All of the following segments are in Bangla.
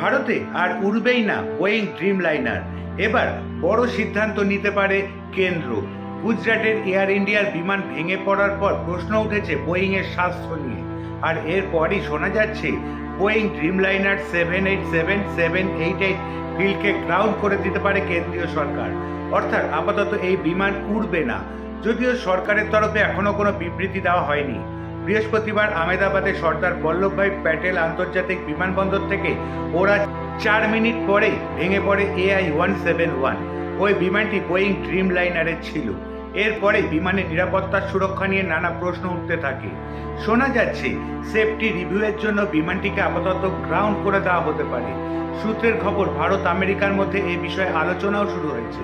ভারতে আর উড়বেই না বোয়িং ড্রিম লাইনার এবার বড় সিদ্ধান্ত নিতে পারে কেন্দ্র। গুজরাটের এয়ার ইন্ডিয়ার বিমান ভেঙে পড়ার পর প্রশ্ন উঠেছে বোয়িং এর স্বাস্থ্য নিয়ে। আর এরপরই শোনা যাচ্ছে Boeing Dreamliner seven eight seven seven eight eight ফিল্ডকে ground করে দিতে পারে কেন্দ্রীয় সরকার। অর্থাৎ আপাতত এই বিমান উড়বে না। যদিও সরকারের তরফে এখনও কোনো বিবৃতি দেওয়া হয়নি। বৃহস্পতিবার আমেদাবাদে সর্দার বল্লভভাই প্যাটেল আন্তর্জাতিক বিমানবন্দর থেকে ওরা চার মিনিট পরে ভেঙে পড়ে এআই ওয়ান সেভেন ওয়ান। ওই বিমানটি বোয়িং ড্রিম লাইনারের ছিল। এরপরে বিমানের নিরাপত্তার সুরক্ষা নিয়ে নানা প্রশ্ন উঠতে থাকে। শোনা যাচ্ছে, সেফটি রিভিউয়ের জন্য বিমানটিকে আপাতত গ্রাউন্ড করে দেওয়া হতে পারে। সূত্রের খবর ভারত আমেরিকার মধ্যে এ বিষয়ে আলোচনাও শুরু হয়েছে।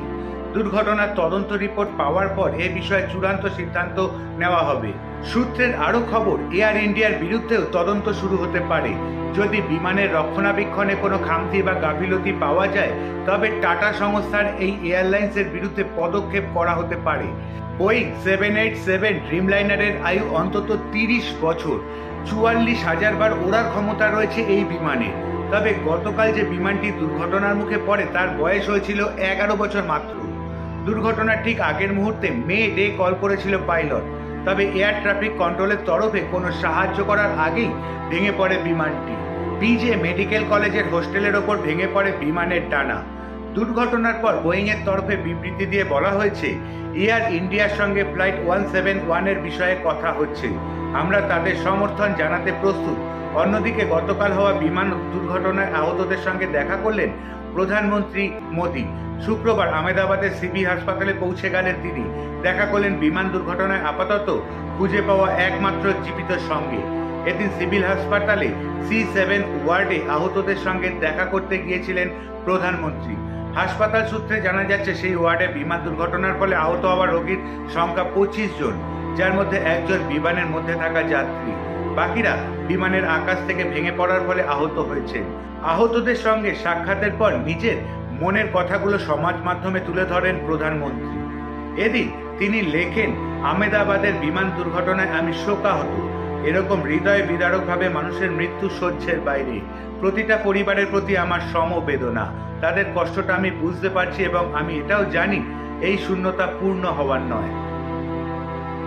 দুর্ঘটনার তদন্ত রিপোর্ট পাওয়ার পর এ বিষয়ে চূড়ান্ত সিদ্ধান্ত নেওয়া হবে। সূত্রের আরও খবর, এয়ার ইন্ডিয়ার বিরুদ্ধেও তদন্ত শুরু হতে পারে। যদি বিমানের রক্ষণাবেক্ষণে কোনো খামতি বা গাফিলতি পাওয়া যায়, তবে টাটা সংস্থার এই এয়ারলাইন্সের বিরুদ্ধে পদক্ষেপ করা হতে পারে। বোয়িং সেভেন এইট সেভেন ড্রিমলাইনারের আয়ু অন্তত তিরিশ বছর। চুয়াল্লিশ হাজার বার ওড়ার ক্ষমতা রয়েছে এই বিমানে। তবে গতকাল যে বিমানটি দুর্ঘটনার মুখে পড়ে, তার বয়স হয়েছিল এগারো বছর মাত্র। দুর্ঘটনার ঠিক আগের মুহূর্তে মে ডে কল করেছিল পাইলট। তবে এয়ার ট্রাফিক কন্ট্রোলের তরফে কোনো সাহায্য করার আগেই ভেঙে পড়ে বিমানটি। পিজে মেডিকেল কলেজের হোস্টেলের ওপর ভেঙে পড়ে বিমানের ডানা দুর্ঘটনার পর বোয়িংয়ের তরফে বিবৃতি দিয়ে বলা হয়েছে, এয়ার ইন্ডিয়ার সঙ্গে ফ্লাইট ওয়ান সেভেন ওয়ানের বিষয়ে কথা হচ্ছে। আমরা তাদের সমর্থন জানাতে প্রস্তুত। অন্যদিকে গতকাল হওয়া বিমান দুর্ঘটনায় আহতদের সঙ্গে দেখা করলেন প্রধানমন্ত্রী মোদি। শুক্রবার আমেদাবাদের সিবি হাসপাতালে পৌঁছে গেলেন তিনি। দেখা করলেন বিমান দুর্ঘটনায় আপাতত খুঁজে পাওয়া একমাত্র জীবিত সঙ্গে। এদিন সিভিল হাসপাতালে সি সেভেন ওয়ার্ডে আহতদের সঙ্গে দেখা করতে গিয়েছিলেন প্রধানমন্ত্রী। হাসপাতাল সূত্রে জানা যাচ্ছে, সেই ওয়ার্ডে বিমান দুর্ঘটনার ফলে আহত হওয়া রোগীর সংখ্যা পঁচিশ জন। যার মধ্যে একজন বিমানের মধ্যে থাকা যাত্রী। বাকিরা বিমানের আকাশ থেকে ভেঙে পড়ার ফলে আহত হয়েছে। আহতদের সঙ্গে সাক্ষাতের পর নিজের মনের কথাগুলো সমাজ মাধ্যমে তুলে ধরেন প্রধানমন্ত্রী। এদিন তিনি লেখেন আমেদাবাদের বিমান দুর্ঘটনায় আমি শোকাহত। এরকম হৃদয় বিদারকভাবে মানুষের মৃত্যু সহ্যের বাইরে। প্রতিটা পরিবারের প্রতি আমার সমবেদনা তাদের কষ্টটা আমি বুঝতে পারছি এবং আমি এটাও জানি, এই শূন্যতা পূর্ণ হওয়ার নয়।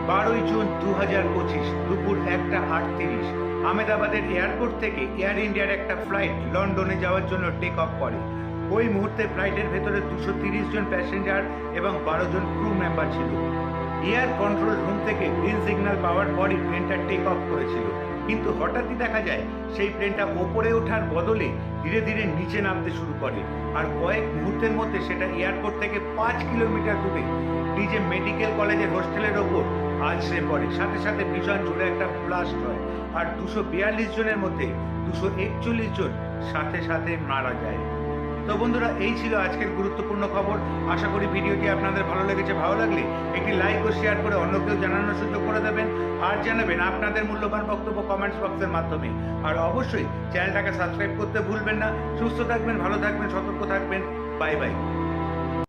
বারোই জুন দু হাজার পঁচিশ দুপুর একটা আটত্রিশ। আমেদাবাদের এয়ারপোর্ট থেকে এয়ার ইন্ডিয়ার একটা ফ্লাইট লন্ডনে যাওয়ার জন্য টেক অফ করে। ওই মুহূর্তে ফ্লাইটের ভেতরে দুশো তিরিশ জন প্যাসেঞ্জার এবং বারো জন ক্রু মেম্বার ছিল। এয়ার কন্ট্রোল রুম থেকে গ্রিন সিগন্যাল পাওয়ার পরই প্লেনটা টেক অফ করেছিল। কিন্তু হঠাৎই দেখা যায়, সেই প্লেনটা ওপরে ওঠার বদলে ধীরে ধীরে নিচে নামতে শুরু করে। আর কয়েক মুহূর্তের মধ্যে সেটা এয়ারপোর্ট থেকে পাঁচ কিলোমিটার দূরে ডিজে মেডিকেল কলেজের হোস্টেলের ওপর আছড়ে পড়ে। সাথে সাথে ভীষণ জোরে একটা ব্লাস্ট হয়। আর দুশো বিয়াল্লিশ জনের মধ্যে দুশো একচল্লিশ জন সাথে সাথে মারা যায়। তো বন্ধুরা, এই ছিল আজকের গুরুত্বপূর্ণ খবর। আশা করি ভিডিওটি আপনাদের ভালো লেগেছে। ভালো লাগলে একটি লাইক ও শেয়ার করে অন্য কেউ জানানোর সুযোগ করে দেবেন। আর জানাবেন আপনাদের মূল্যবান বক্তব্য কমেন্টস বক্সের মাধ্যমে। আর অবশ্যই চ্যানেলটাকে সাবস্ক্রাইব করতে ভুলবেন না। সুস্থ থাকবেন, ভালো থাকবেন, সতর্ক থাকবেন। Bye bye